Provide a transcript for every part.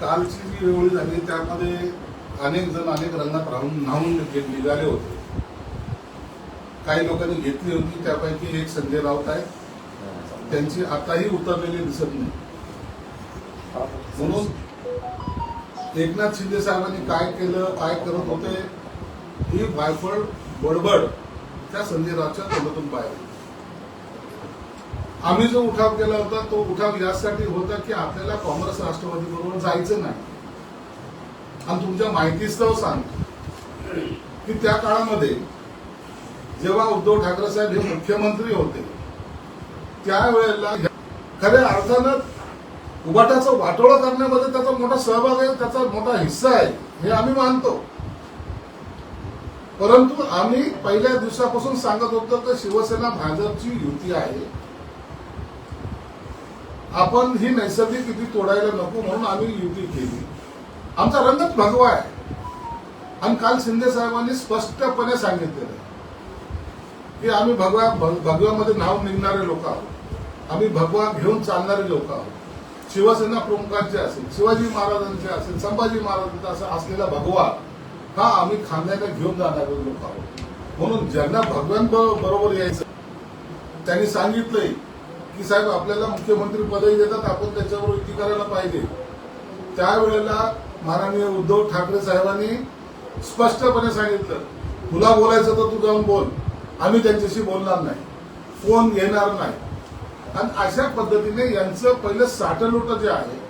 कालची जी वेळी झाली त्यामध्ये अनेक जण अनेक रंगात राहून न्हावून निघाले होते. काही लोकांनी घेतली होती त्यापैकी एक संजय राऊत आहे. त्यांची आताही उतरलेली दिसत नाही. म्हणून एकनाथ शिंदे साहेबांनी काय केलं काय करत होते ही वायफळ बडबड त्या संजय रावच्या तोंडातून पाहिली आम्ही जो उठाव केला होता तो उठाव यासाठी होता की आपल्याला काँग्रेस राष्ट्रवादी बरोबर जायचं नाही. आणि तुमच्या माहितीस्तव सांग की त्या काळामध्ये जेव्हा उद्धव ठाकरे साहेब हे मुख्यमंत्री होते त्यावेळेला खऱ्या अर्थानं उभाटाचं वाटोळं करण्यामध्ये त्याचा मोठा सहभाग आहे त्याचा मोठा हिस्सा आहे हे आम्ही मानतो. परंतु आम्ही पहिल्या दिवसापासून सांगत होतो की शिवसेना भाजपची युती आहे. आपण ही नैसर्गिक युती तोडायला नको म्हणून आम्ही युती केली. आमचा रंगच भगवा आहे. आणि काल शिंदे साहेबांनी स्पष्टपणे सांगितलेलं की आम्ही भगवा भगव्यामध्ये नाव निघणारे लोक आहोत. आम्ही भगवा घेऊन चालणारे लोक आहोत. शिवसेना प्रमुखांचे असेल शिवाजी महाराजांचे असेल संभाजी महाराजांचा असा असलेला भगवा हा आम्ही खांद्याने घेऊन जाणारे लोक आहोत. म्हणून ज्यांना भगवान यायचं त्यांनी सांगितलंय की साहेब आपल्याला मुख्यमंत्री पदही देतात आपण त्याच्यावर युती करायला पाहिजे. त्यावेळेला माननीय उद्धव ठाकरे साहेबांनी स्पष्टपणे सांगितलं तुला बोलायचं तर तू जाऊन बोल. आम्ही त्यांच्याशी बोलणार नाही. फोन येणार नाही. आणि अशा पद्धतीने यांचं पहिलं साठलोट जे आहे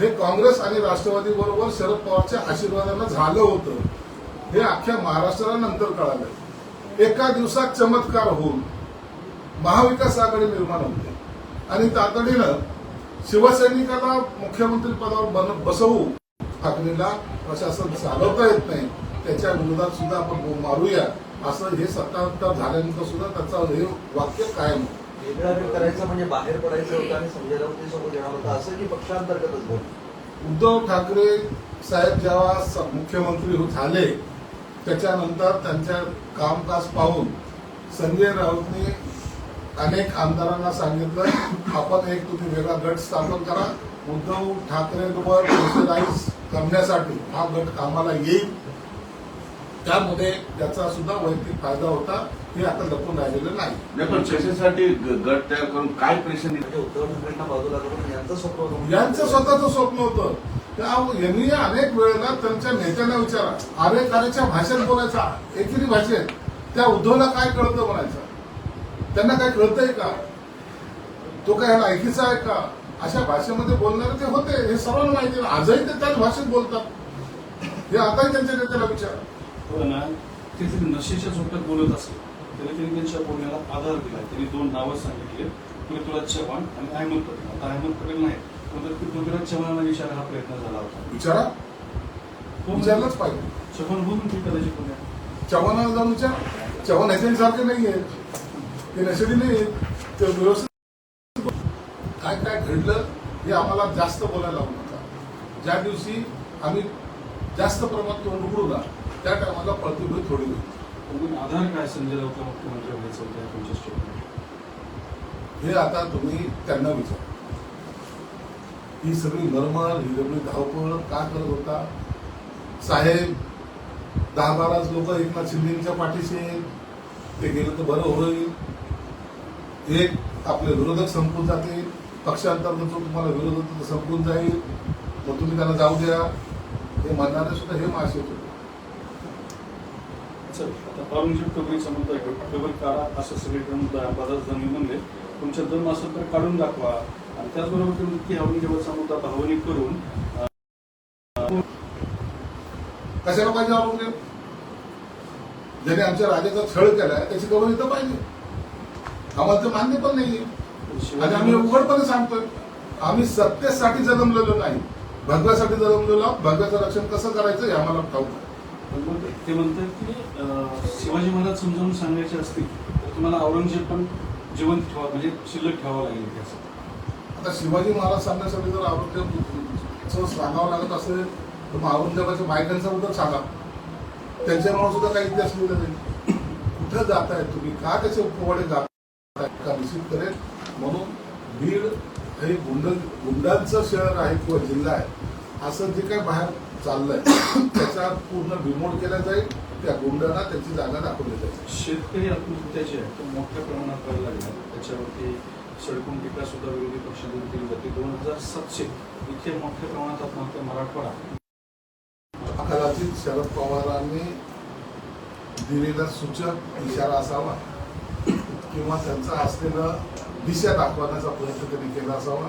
हे काँग्रेस आणि राष्ट्रवादी बरोबर शरद पवारच्या आशीर्वादानं झालं होतं. हे अख्ख्या महाराष्ट्राला नंतर कळालं. एका दिवसात चमत्कार होऊन महाविकास आघाडी निर्माण होते आणि तातडीनं शिवसैनिकाला मुख्यमंत्री पदावर बसवू ठाकरेला प्रशासन चालवता येत नाही. त्याच्या विरोधात सुद्धा आपण मारूया. असं हे सत्तांतर झाल्यानंतर सुद्धा त्याचं हे वाक्य कायम. करायचं म्हणजे बाहेर पडायचं होतं आणि संजय राऊत सोबत येणार होतं. असं की पक्षांतर्गतच बोल उद्धव ठाकरे साहेब जेव्हा मुख्यमंत्री झाले त्याच्यानंतर त्यांच्या कामकाज पाहून संजय राऊतने अनेक आमदारांना सांगितलं आपण एक तुम्ही वेगळा गट स्थापन करा. उद्धव ठाकरेंवर प्रेशराईज करण्यासाठी हा गट कामाला येईल. त्यामध्ये त्याचा सुद्धा वैयक्तिक फायदा होता. हे आता लपून राहिलेलं नाही. पण ग- गट तयार करून काय प्रेशर म्हणजे उद्धव ठाकरेंना बाजूला करून यांचं स्वप्न होतं. यांचं स्वतःचं स्वप्न होतं. त्या यांनी अनेक वेळेला त्यांच्या नेत्यांना विचारा. आरे कार्याच्या भाषेत बोलायचा. एकेरी भाषेत. त्या उद्धवला काय कळतं म्हणायचं? त्यांना काय कळतंय का? तो काय ह्या लायकीचा आहे का? अशा भाषेमध्ये बोलणारे ते होते हे सर्वांना माहिती. आजही ते त्याच भाषेत बोलतात. हे आताही त्यांच्या नेत्याला विचारा. हो ना. ते नशेच्या झोप्यात बोलत असेल तरी त्यांनी त्यांच्या बोलण्याला आधार दिला त्यांनी दोन नावं सांगितले पृथ्वीराज चव्हाण आणि अहमद पटेल. आता अहमद पटेल नाही पण तर पृथ्वीराज चव्हाणांना विचार हा प्रयत्न झाला होता. विचारा. हो, विचारलंच पाहिजे. चव्हाण बोलून ती कदाचित पुण्यात चव्हाणाला जाऊन विचार. चव्हाण ह्याच्यासारखे नाही आहेत ते नशेडी नाही आहेत ते व्यवस्थित काय काय घडलं हे आम्हाला जास्त बोलायला लावू नका ज्या दिवशी आम्ही जास्त प्रमाणात तोंड उघडू ना त्या टायमाला प्रतिभूत थोडी पण आधार काय संजय राऊतला मुख्यमंत्री व्हायचं होतं या तुमच्या स्टेटमेंट हे आता तुम्ही त्यांना विचारा. ही सगळी मरमर ही सगळी धावपळ का करत होता? साहेब दहा बारा लोक एकनाथ शिंदेच्या पाठीशी. ते गेलं तर बरं होईल. एक आपले विरोधक संपून जातील पक्षांतर्गत जो तुम्हाला विरोध होतो तो संपून जाईल. मग तुम्ही त्यांना जाऊ द्या. हे म्हणणारे सुद्धा हे मासे होते टेबल काढा असं सगळीकडे मुद्दा बराच जण म्हणले तुमच्या दम असेल तर काढून दाखवा. आणि त्याचबरोबर तुम्ही की औरंगजेबाचा मुद्दा भावनिक करून कशाला पाहिजे औरंगजेब ज्याने आमच्या राजाचा छळ केलाय त्याची गौरव इथं पाहिजे आम्हाला ते मान्य पण नाहीये. आणि आम्ही उघडपणे सांगतोय आम्ही सत्तेसाठी जन्मलेलो नाही. भगव्यासाठी जन्मलेलो आहोत. भगव्याचं रक्षण कसं करायचं हे आम्हाला ठाऊक ते म्हणतात की शिवाजी महाराज समजावून सांगायचे असतील तर तुम्हाला औरंगजेब पण जिवंत ठेवा म्हणजे शिल्लक ठेवावं लागेल आता शिवाजी महाराज सांगण्यासाठी जर औरंगजेब सांगावं लागत असेल तर मग औरंगजेबाच्या बायकांचा उद्या सांगा. त्यांच्यामुळे सुद्धा काही इतिहास लिहिलं नाही कुठं जाताय तुम्ही? का त्याचे उपवाडे जात निश्चित करेल. म्हणून बीड हे गुंड गुंडांचं शहर आहे किंवा जिल्हा आहे असं जे काय बाहेर चाललंय त्याचा पूर्ण बिमोड केला जाईल. त्या गुंडांना त्याची जागा दाखवली जाईल. शेतकरी आत्महत्याचे आहे तो मोठ्या प्रमाणात व्हायला लागला. त्याच्यावरती सडकून टीका सुद्धा विरोधी पक्षाकडून केली जाते. दोन हजार सातशे इतके मोठ्या प्रमाणात आत्महत्या मराठवाडा. कदाचित शरद पवारांनी दिलेला सूचक इशारा असावा. किंवा त्यांचा असलेला दिशा दाखवण्याचा प्रयत्न त्यांनी केला असावा.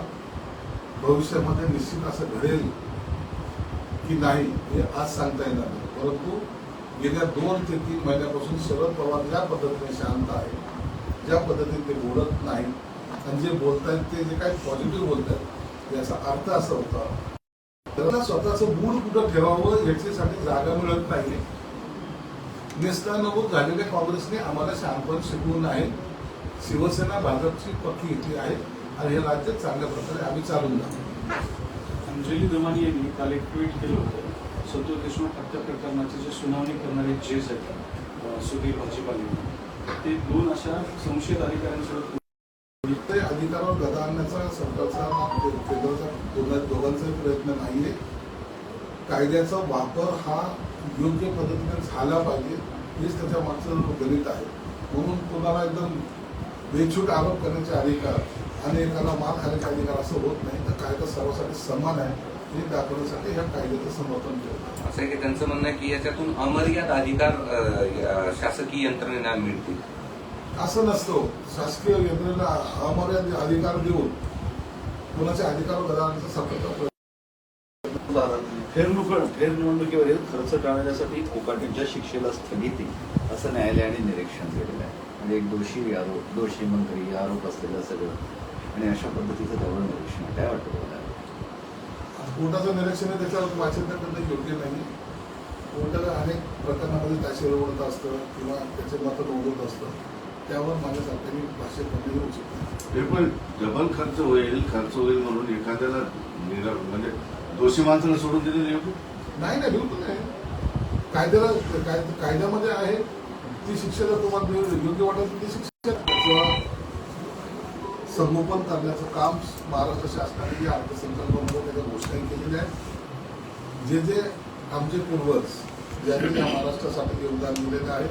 भविष्यामध्ये निश्चित असं घडेल की नाही हे आज सांगता येणार नाही. परंतु गेल्या दोन ते तीन महिन्यापासून शरद पवार ज्या पद्धतीने शांत आहे ज्या पद्धतीने ते बोलत नाही आणि जे बोलतायत ते जे काही पॉझिटिव्ह बोलतायत याचा अर्थ असा होता त्यांना स्वतःचं मूड कुठं ठेवावं याच्यासाठी जागा मिळत नाही नेस्तानभूत झालेल्या काँग्रेसने आम्हाला शांतपणे शिकवून आहे. शिवसेना भाजपची पक्की युती आहे आणि हे राज्य चांगल्या प्रकारे आम्ही चालून जातो. अंजली दमानी यांनी काल एक ट्विट केलं होतं. संतोष देशमुख हत्या प्रकरणाची जे सुनावणी करणारे जज आहेत सुधीर भाजीपाले ते दोन अशा संशयित अधिकाऱ्यांसोबत ते अधिकारावर गदा आणण्याचा सरकारचा केंद्राचा दोघा- दोघांचाही प्रयत्न नाहीये. कायद्याचा वापर हा योग्य पद्धतीने झाला पाहिजे हेच त्याच्या मागचं गणित आहे. म्हणून कोणाला एकदम बेछूट आरोप करण्याचे अधिकार आणि एकाला मार खाण्याचे अधिकार असं होत नाही. तर कायदा सर्वांसाठी समान आहे. हे दाखवण्यासाठी ह्या कायद्याचं समर्थन केलं. असं आहे की त्यांचं म्हणणं आहे की याच्यातून अमर्याद अधिकार या शासकीय यंत्रणेला मिळतील. असं नसतं. शासकीय यंत्रणेला अमर्यादित अधिकार देऊन गदा आणण्याचा सरकारचा प्रयत्न फेरनुक फेरनिवडणुकीवरील खर्च टाळण्यासाठी कोकाटेच्या शिक्षेला स्थगिती असं न्यायालयाने निरीक्षण केलेलं आहे. म्हणजे एक दोषी आरोप दोषी मंत्री आरोप असलेलं सगळं. आणि अशा पद्धतीचं त्यावर निरीक्षण आहे. काय वाटतं तुम्हाला? कोर्टाचं निरीक्षण आहे त्याच्यावर वाचन करणं योग्य नाही. कोर्टाला अनेक प्रकरणामध्ये ताशेर ओढत असतं किंवा त्याचे मत नोंदवत असतं. त्यावर माझ्यासारख्याने भाष्य करणं उचित नाही. ते पण डबल खर्च होईल खर्च होईल म्हणून एखाद्याला निरा- म्हणजे दोषी माणसाला सोडून दिलेलं योग्य? नाही नाही बिलकुल नाही. कायद्याला कायद- कायद्यामध्ये आहे ती शिक्षा जर तुम्हाला योग्य वाटेल तर ती शिक्षा किंवा संगोपन करण्याचं काम महाराष्ट्र शासनाने जे अर्थसंकल्पामध्ये त्याच्या घोषणाही केलेल्या आहेत. जे जे आमचे पूर्वज ज्यांनी या महाराष्ट्रासाठी योगदान दिलेलं आहे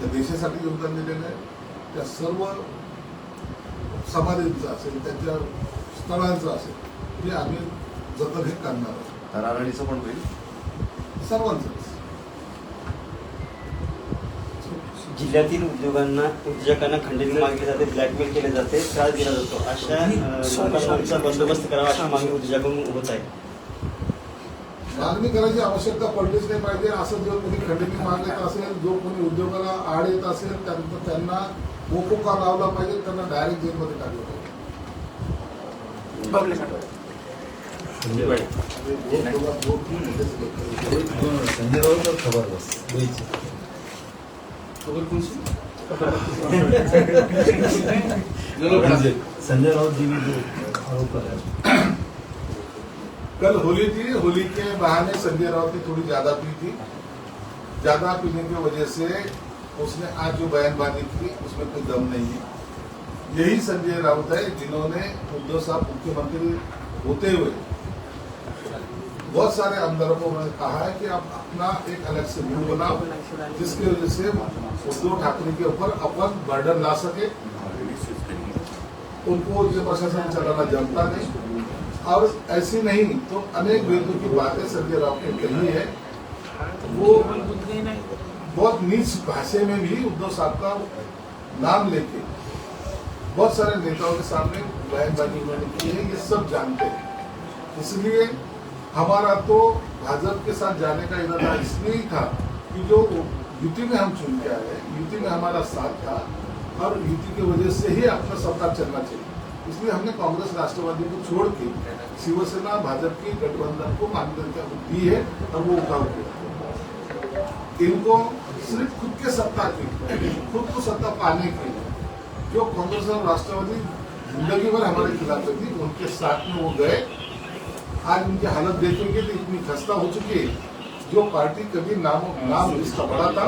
त्या देशासाठी योगदान दिलेलं आहे त्या सर्व समाधींचं असेल त्यांच्या स्थळांचं असेल ते आम्ही जतन हे करणार आहोत. पण होईल? सर्वांचंच जिल्ह्यातील उद्योगांना उद्योजकांना खंडणी मागली जाते ब्लॅकमेल केले जाते त्रास दिला जातो. अशा लोकांचा बंदोबस्त करावा अशी मागणी उद्योजकांकडून होत आहे. मागणी करायची आवश्यकता पडलीच नाही पाहिजे. असं जर कोणी खंडणी मागत असेल जो कोणी उद्योगाला आड येत असेल त्यानंतर त्यांना मोकोका लावला पाहिजे त्यांना डायरेक्ट जेलमध्ये टाकलं पाहिजे. खबर बस. संजय राऊत जी ने जो आरोप लगाया। कल होली थी होली के बहाने संजय राउत ने थोड़ी ज़्यादा पी थी। ज़्यादा पीने की वजह से उसने आज जो बयानबाजी की उसमें कोई दम नहीं है। यही संजय राउत है जिन्होंने उद्धव साहब मुख्यमंत्री होते हुए बहुत सारे आमदारों को उन्होंने कहा है कि आप अपना एक अलग से मूड बनाओ, जिसकी वजह से उद्धव ठाकरे के ऊपर अपन बर्डन ला सके। उनको ये प्रशासन चलाना जमता नहीं। और ऐसी नहीं तो अनेक वेदों की बातें संजय राव ने कही है। वो बहुत नीच भाषा में भी उद्धव साहब का नाम लेके बहुत सारे नेताओं के सामने बयानबाजी उन्होंने की है ये सब जानते हैं। इसलिए हमारा तो भाजपा के साथ जाने का इरादा इसलिए ही था कि जो युति में हम चुन के आए, युति में हमारा साथ था, और युति की वजह से ही अपना सत्ता चलना चाहिए। इसलिए हमने कांग्रेस राष्ट्रवादी को छोड़ के शिवसेना, भाजपा के गठबंधन को मान्यता दी है और वो किया। इनको सिर्फ़ खुद के सत्ता की, खुद को सत्ता पाने की जो कांग्रेस और राष्ट्रवादी ज़िंदगी भर हमारे खिलाफ थी उनके साथ में वो गए आज उनकी हालत देखेंगे तो इतनी खस्ता हो चुकी है। जो पार्टी कभी नाम नाम इसका बड़ा था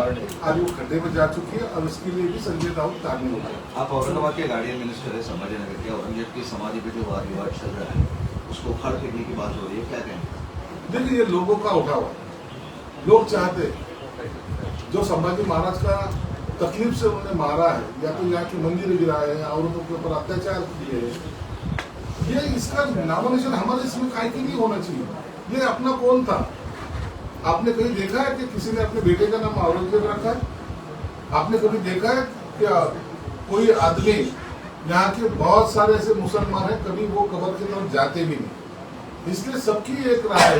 आज वो खड्डे में जा चुकी है और उसके लिए भी संजय राउत कारणीभूत है आप औरंगाबाद के गार्डियन मिनिस्टर है संभाजी नगर के औरंगज़ेब की समाधि पे जो वाद विवाद चल रहा है उसको उखाड़ फेंकने की बात हो रही है क्या कहेंगे देखिए ये लोगों का उठाव लोग चाहते जो संभाजी महाराज का तकलीफ़ से उन्होंने मारा है या तो यहाँ के मंदिर गिराए हैं औरतों के ऊपर अत्याचार किए हैं। ये इसका नॉमिनेशन हमारे इसमें काय के लिए होना चाहिए? ये अपना कौन था? आपने कभी देखा है कि किसी ने अपने बेटे का नाम औरंगज़ेब रखा है? आपने कभी देखा है क्या कोई आदमी यहाँ के बहुत सारे ऐसे मुसलमान हैं, कभी वो कबर की तरफ़ जाते भी नहीं? इसलिए सबकी एक राय